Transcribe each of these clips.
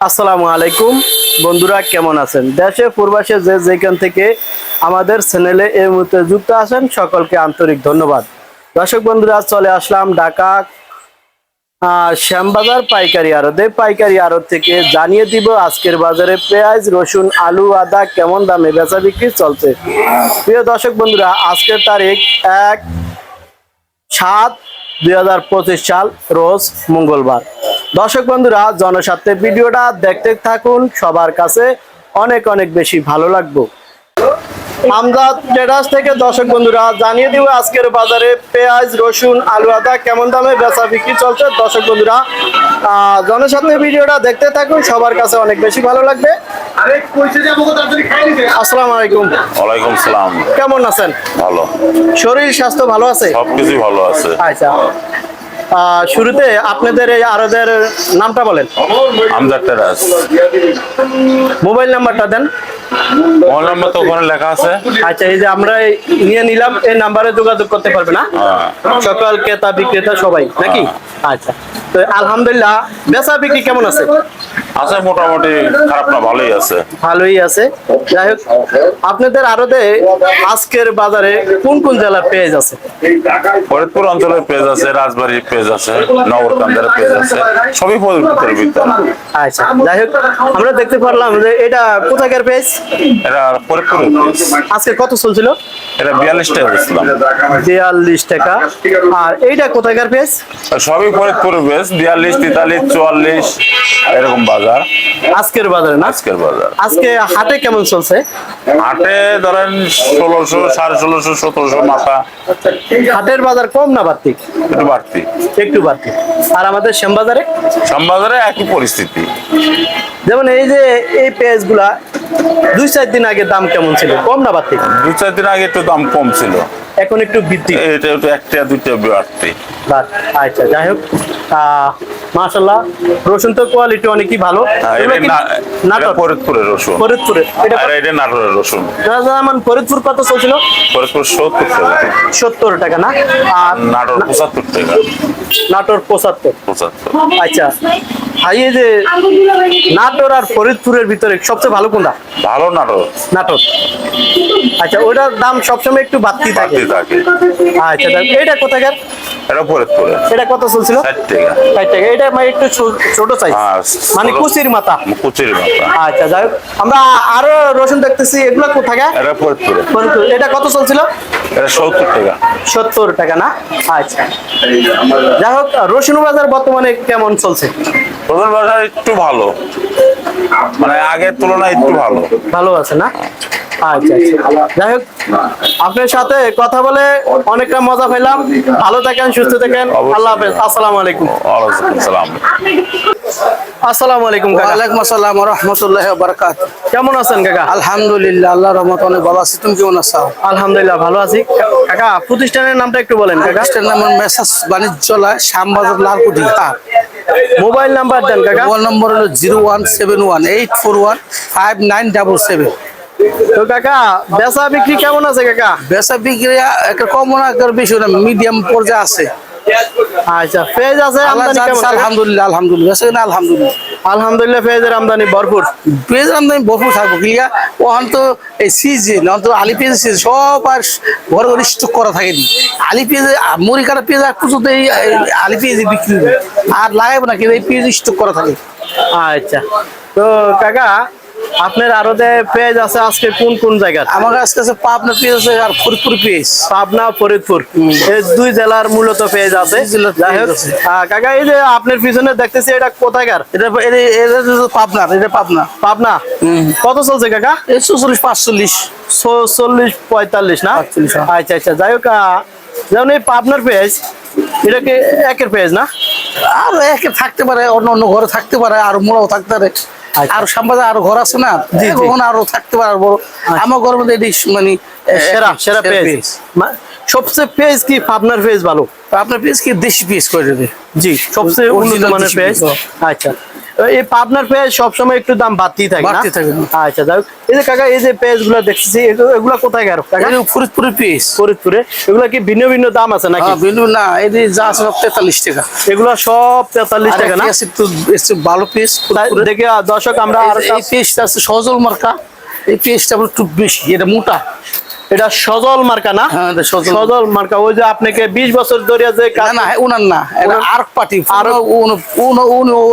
আসসালামু আলাইকুম। বন্ধুরা, কেমন আছেন? দেশে, পূর্বাসে যে যেখান থেকে আমাদের চ্যানেলে এই মুহূর্তে যুক্ত আছেন, সকলকে আন্তরিক ধন্যবাদ। দর্শক বন্ধুরা, চলে আসলাম ঢাকা শ্যামবাজার পাইকারি আড়তে। পাইকারি আড়ত থেকে জানিয়ে দিব আজকের বাজারে পেঁয়াজ, রসুন, আলু, আদা কেমন দামে বেচা বিক্রি চলছে। প্রিয় দর্শক বন্ধুরা, আজকের তারিখ এক সাত দুই সাল, রোজ মঙ্গলবার। দর্শক বন্ধুরা জনস্বার্থে ভিডিওটা দেখতে থাকুন। সবার কাছে অনেক অনেক বেশি ভালো লাগবে। আমজাদ ট্রেডার্স থেকে দর্শক বন্ধুরা জানিয়ে দিব আজকের বাজারে পেঁয়াজ রসুন আলু আদা কেমন দামে বেচা বিক্রি চলছে? দর্শক বন্ধুরা জনস্বার্থে ভিডিওটা দেখতে থাকুন। সবার কাছে অনেক বেশি ভালো লাগবে। আসসালামু আলাইকুম। ওয়ালাইকুম সালাম। কেমন আছেন? ভালো। শরীর স্বাস্থ্য ভালো আছে? সবকিছুই ভালো আছে। আচ্ছা। শুরুতে আপনাদের এই আরদের নামটা বলেন। আমজাদ টেরাস মোবাইল নাম্বারটা দেন। মোবাইল নাম্বার তো ওখানে লেখা আছে। আচ্ছা এই যে আমরা নিয়ে নিলাম এই নাম্বারে যোগাযোগ করতে পারবে না? হ্যাঁ। সকল ক্রেতা বিক্রেতা সবাই নাকি? আচ্ছা তো আলহামদুলিল্লাহ বেচা বিক্রি কেমন আছে? আছে মোটামুটি খারাপ না ভালোই আছে। ভালোই আছে। যাই হোক আপনাদের আরতে আজকের বাজারে কোন কোন জেলার পেঁয়াজ আছে? ফরিদপুর অঞ্চলের পেজ আছে রাজবাড়ির পেজ আছে নগরকান্দার পেজ আছে সবই ফরিদপুরের ভিতর। আচ্ছা যাই হোক আমরা দেখতে পারলাম যে এটা কোথাকার পেঁয়াজ? এটা ফরিদপুরের পেজ আজকে কত চলছিল? এটা বিয়াল্লিশ টাকা বেচলাম বিয়াল্লিশ টাকা। আর এইটা কোথাকার পেঁয়াজ? সবই ফরিদপুরের পেজ বিয়াল্লিশ তেতাল্লিশ চুয়াল্লিশ এরকম বাজার। আজকের বাজারে না? আজকের বাজার। আজকে হাটে কেমন চলছে? হাটে ধরেন ষোলোশো সাড়ে ষোলোশো সতেরোশো মাথা। হাটের বাজার কম না বাড়তি? একটু বাড়তি। একটু বাড়তি। আর আমাদের শ্যামবাজারে? শ্যামবাজারে একই পরিস্থিতি। যেমন এই যে এই পেঁয়াজগুলা দুই চার দিন আগে দাম কেমন ছিল? কম না বাড়তি? দু চার দিন আগে একটু দাম কম ছিল। এখন একটু বৃদ্ধি। এটা একটু একটা দুইটা বাড়তি। বাড়। আচ্ছা যাই হোক। মাশাল্লাহ রসুন তো কোয়ালিটি অনেকই ভালো। ফরিদপুরের রসুন। ফরিদপুরে। আর এটা নাটোরের রসুন। যেমন ফরিদপুর কত চলছিল? ফরিদপুর সত্তর টাকা। সত্তর টাকা না? আর নাটোর পঁচাত্তর টাকা। নাটোর পঁচাত্তর। পঁচাত্তর। আচ্ছা। ভাই এই যে নাটোর আর ফরিদপুরের ভিতরে সবচেয়ে ভালো কোনটা? ভালো নাটোর। নাটোর। আচ্ছা ওটার দাম সবসময় একটু বাড়তি থাকে। আচ্ছা এটা কোথাকার এটা ফরিদপুরে। এটা কত চলছিল? ষাট টাকা। ষাট টাকা। এটা মানে একটু ছোট সাইজ হ্যাঁ, মানে কুচির মাথা। কুচির মাথা। আচ্ছা যাই হোক। আমরা আরও রসুন দেখতেছি। এগুলো কোথাকার এটা ফরিদপুর। এটা কত চলছিল? এটা সত্তর টাকা। সত্তর টাকা না? আচ্ছা। যাই হোক রসুন বাজার বর্তমানে কেমন চলছে? রসুন বাজার একটু ভালো। মানে আগের তুলনায় একটু ভালো। ভালো আছে না? আচ্ছা আচ্ছা। যাই হোক আপনার সাথে কথা বলে অনেকটা মজা পেলাম ভালো থাকেন সুস্থ থাকেন। আল্লাহ হাফেজ। আসসালামু আলাইকুম। আসসালামু আলাইকুম কাকা। ওয়ালাইকুম আসসালাম রহমতুল্লাহ বারকাত কেমন আছেন কাকা? আলহামদুলিল্লাহ আল্লাহ রহমত অনেক ভালো আছি। তুমি কেমন আছো? আলহামদুলিল্লাহ ভালো আছি। কাকা প্রতিষ্ঠানের নামটা একটু বলেন কাকা। নাম মেসাজ বাণিজ্যলয় শ্যামবাজার লালকুটি মোবাইল নাম্বার দেন কাকা। মোবাইল নম্বর হলো zero one seven one eight four one five nine double seven. তো কাকা বেচা বিক্রি কেমন আছে কাকা? বেচা বিক্রি একটা কম না একটা বেশি না মিডিয়াম পর্যায়ে আছে। আচ্ছা আছে আমদানি জানছে, কেমন আলহামদুলিল্লাহ আলহামদুলিল্লাহ বেচা কিনা আলহামদুলিল্লাহ। আলহামদুলিল্লাহ পেজের আমদানি ভরপুর। পেঁয়াজ আমদানি ভরপুর থাকব কিলিয়া ওখান তো এই সিজন আলি পেঁয়াজ সিজন সব আর ঘরে ঘরে স্টক করা থাকে নি। আলি পেঁয়াজ মুড়ি কাটা পেঁয়াজ এই আলি পেঁয়াজ বিক্রি। আর লাগাবো না কিন্তু এই পেঁয়াজ স্টক করা থাকে। আচ্ছা তো কাকা আপনার আরও যে পেজ আছে আজকে কোন কোন জায়গার? আমার কাছে কাছে পাবনা পেঁয়াজ আছে আর ফরিদপুর পেঁয়াজ। পাবনা ফরিদপুর। এই দুই জেলার মূলত পেজ আছে। যাই হোক আছে। কাকা এই যে আপনার পিছনে দেখতেছি এটা কোথাকার? এটা এটা পাবনা এটা পাবনা। পাবনা? কত চলছে কাকা? এই চৌচল্লিশ পাঁচচল্লিশ। চল্লিশ পঁয়তাল্লিশ না? 45, হ্যাঁ। আচ্ছা আচ্ছা যাই হোক যেমন এই পাবনার পেজ এটা কি একের পেজ না? আর একে থাকতে পারে অন্য অন্য ঘরে থাকতে পারে আর মোড়াও থাকতে পারে। আর সম্পাদ আরও ঘর আছে না কখন। আরও থাকতে পারব আমার ঘর মধ্যে এটি মানে সেরা সেরা। মা- সবচেয়ে পেজ কি পাবনার পেজ ভালো? আপনার পিস কি দেশি পিস করে দেবে? জি সবচেয়ে উন্নত মানের পেজ পেঁয়াজ, আচ্ছা। এই পাবনার পেজ সবসময় একটু দাম বাড়তেই থাকে বাড়তে থাকে। আচ্ছা যাই এই যে কাকা এই যে পেজগুলো দেখতেছি এগুলো- কোথায় গেল ফরিদপুরের পিস ফরিদপুরে। এগুলো কি ভিন্ন ভিন্ন দাম আছে নাকি? হ্যাঁ বিন্দু না এই যা সব তেতাল্লিশ টাকা। এগুলো সব তেতাল্লিশ টাকা না? ভালো পিস দেখে দর্শক আমরা আর এই পেস্টটা আছে সজল মার্কা। এই আবার একটু বেশি এটা মোটা। এটা সজল মার্কা না? হ্যাঁ, সজল। সজল মার্কা। ওই যে আপনাকে বিশ বছর ধরে যে না উনার না আর্ক পার্টি আরক-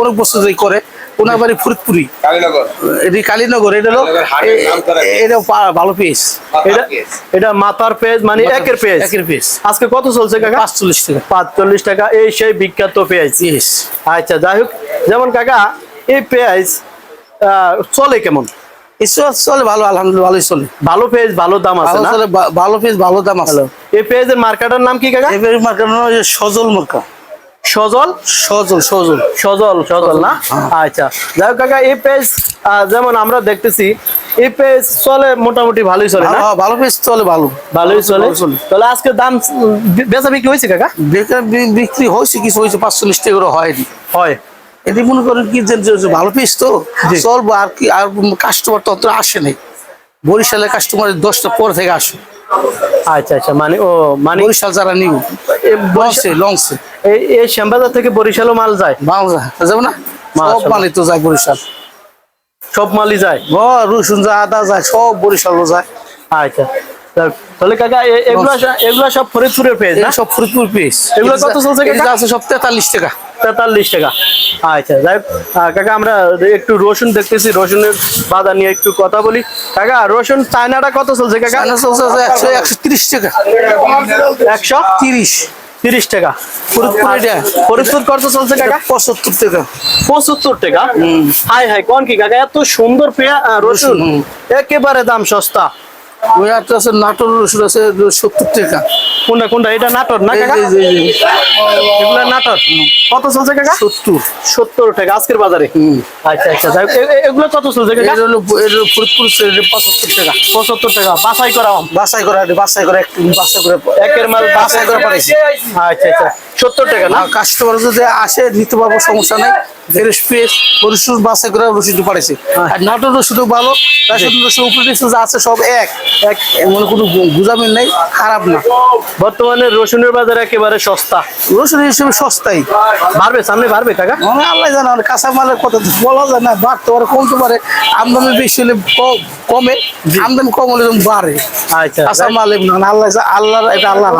অনেক বছর ধরে করে ওনার বাড়ি ফরিদপুরি। কালীনগর। এটি কালীনগর এটা হলো এটা ভালো পিস এটা এটা মাথার পেজ মানে একের পেজ। একের পিস আজকে কত চলছে কাকা? পাঁচচল্লিশ টাকা। পাঁচচল্লিশ টাকা এই সেই বিখ্যাত পেঁয়াজ। আচ্ছা যাই হোক যেমন কাকা এই পেঁয়াজ আহ, চলে কেমন? চলে ভালো আলহামদুলিল্লাহ ভালোই চলে। ভালো পেঁয়াজ ভালো দাম আছে না? ভালো পিস ভালো দাম আছে। এই পেঁয়াজের মার্কাটার নাম কি কাকা? এবারে মার্কেট হলো সজল মার্কা। সজল? সজল সজল। সজল সজল না? আচ্ছা। যাই হোক কাকা এই পেজ যেমন আমরা দেখতেছি এই পেজ চলে মোটামুটি ভালোই চলে না? ভালো পেজ চলে ভালো। ভালোই চলে। তাহলে আজকে দাম বেচা বিক্রি হয়েছে কাকা? বেকার বিক্রি হয়েছে কিছু হয়েছে পাঁচচল্লিশ টাকা করে হয়নি। হয়। এটি মনে করেন কি যে ভালো পিস তো? চলবো আর কি আর কাস্টমার তো অত আসে নাই। বরিশালের কাস্টমার দশটা পর থেকে আসে। আচ্ছা আচ্ছা মানে ও মানে বরিশাল যারা নিউ এ লংসে লংসে এই এই শ্যামবাজার থেকে বরিশালও মাল যায়? যাব না? সব মাশাআল্লাহ। মালই তো যায় বরিশাল। সব মালই যায়? রসুন যায় আদা যায় সব বরিশালও যায়। আচ্ছা। তাহলে কাকা এগুলা সব- এগুলা সব ফরিদপুরের পেজ না? সব ফরিদপুর পিস এগুলো কত চলছে কাকা? আছে সব তেতাল্লিশ টাকা। তেতাল্লিশ টাকা। আচ্ছা যাই কাকা আমরা একটু রসুন দেখতেছি রসুনের বাজার নিয়ে একটু কথা বলি। কাকা রসুন চায়নাটা কত চলছে কাকা? টাকা। তিরিশ। টাকা। ফরিদপুর কত চলছে কাকা? পঁচাত্তর টাকা। পঁচাত্তর টাকা? হাই হাই কোন কি কাকা? এত সুন্দর পেয়া রসুন। একেবারে দাম সস্তা। ওই একটা আছে নাটোর রসুন আছে সত্তর টাকা। কোনটা কোনটা? এটা নাটর না কাকা? এগুলা নাটর। কত চলছে কাকা? সত্তর। সত্তর টাকা আজকের বাজারে? আচ্ছা আচ্ছা এগুলো কত চলছে কাকা? হলো এটা ফরিদপুর পঁচাত্তর টাকা। পঁচাত্তর টাকা বাছাই করা। বাসাই করে বাসাই করে একটু করে একের মাল বাসাই করে আচ্ছা আচ্ছা সত্তর টাকা না? কাস্টমার যদি আসে নিতে পারব সমস্যা নাই। ফ্রেশ পেস রসুন বাসাই করে রসুন পাঠাইছি আর নাটোর রসুন ভালো রসুন আছে সব এক। এক এমন কোনো গুজামিল নেই খারাপ না। বর্তমানে রসুনের বাজার একেবারে সস্তা। রসুন হিসেবে সস্তাই। বাড়বে সামনে বাড়বে কাকা? মানে আল্লাহ জানে কাঁচা মালের কথা বলা যায় না বাড়তে পারে কমতে পারে। আমদানি বেশি হলে কমে আমদানি কম হলে বাড়ে। আচ্ছা কাঁচা মাল না আল্লাহ আল্লাহর এটা আল্লাহ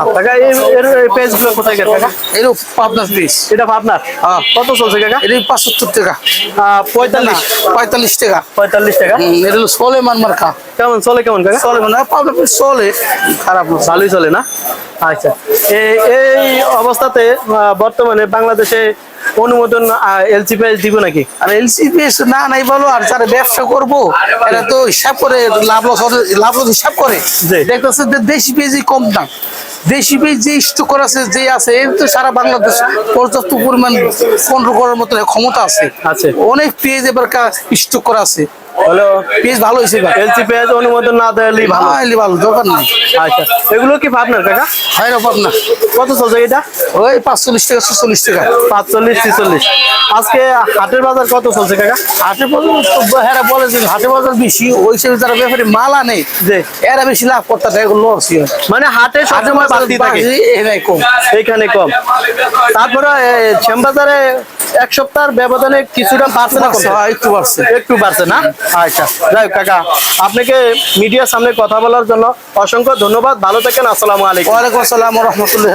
এই এর পেজগুলো কোথায় গেছে কাকা? এরকম আপনার পিস এটা আপনার হ্যাঁ। কত চলছে কাকা? এটা পাঁচাত্তর টাকা। পঁয়তাল্লিশ। পঁয়তাল্লিশ টাকা। পঁয়তাল্লিশ টাকা। এটা হলো মার্কা। কেমন চলে কেমন কাকা চলে মানে চলে খারাপ না। ভালোই চলে না? আচ্ছা। এই এই অবস্থাতে বর্তমানে বাংলাদেশে অনুমোদন এলসি পেজ দিব নাকি? আর এলসিপিএস না নাই বলো আর যারা ব্যবসা করব এরা তো হিসাব করে লাভ লস লাভ লস হিসাব করে। দেখতেছে যে দেশি পেঁয়াজই কম দাম। দেশি পেঁয়াজ যে স্টক আছে যে আছে তো সারা বাংলাদেশ পর্যাপ্ত পরিমাণ কন্ট্রোল করার মতো ক্ষমতা আছে আছে। অনেক যাবার এবার স্টক করা আছে হলো পেঁয়াজ ভালো হয়েছে এলসি পেজ অনুমোদন না দেওয়ালি ভালো। হইলে ভালো দরকার নাই। আচ্ছা এগুলো কি আপনার কাকা? হয় না পাবনা কত চলছে এটা? ওই পাঁচচল্লিশ টাকা ছচল্লিশ টাকা। পাঁচচল্লিশ ছিচল্লিশ। আজকে হাটের বাজার কত চলছে কাকা? হাটে বাজার হ্যাঁ বলে যে হাটে বাজার বেশি ওই হিসেবে যারা ব্যাপারে মাল আনে যে এরা বেশি লাভ করতে থাকে লস মানে হাটে সবসময় বাড়তি থাকে। এরাই কম। এইখানে কম। তারপরে শ্যামবাজারে এক সপ্তাহের ব্যবধানে কিছুটা বাড়ছে না একটু বাড়ছে। একটু বাড়ছে না? আচ্ছা যাই কাকা আপনাকে মিডিয়ার সামনে কথা বলার জন্য অসংখ্য ধন্যবাদ। ভালো থাকেন আসসালামু আলাইকুম। ওয়ালাইকুম আসসালাম রহমতুল্লাহ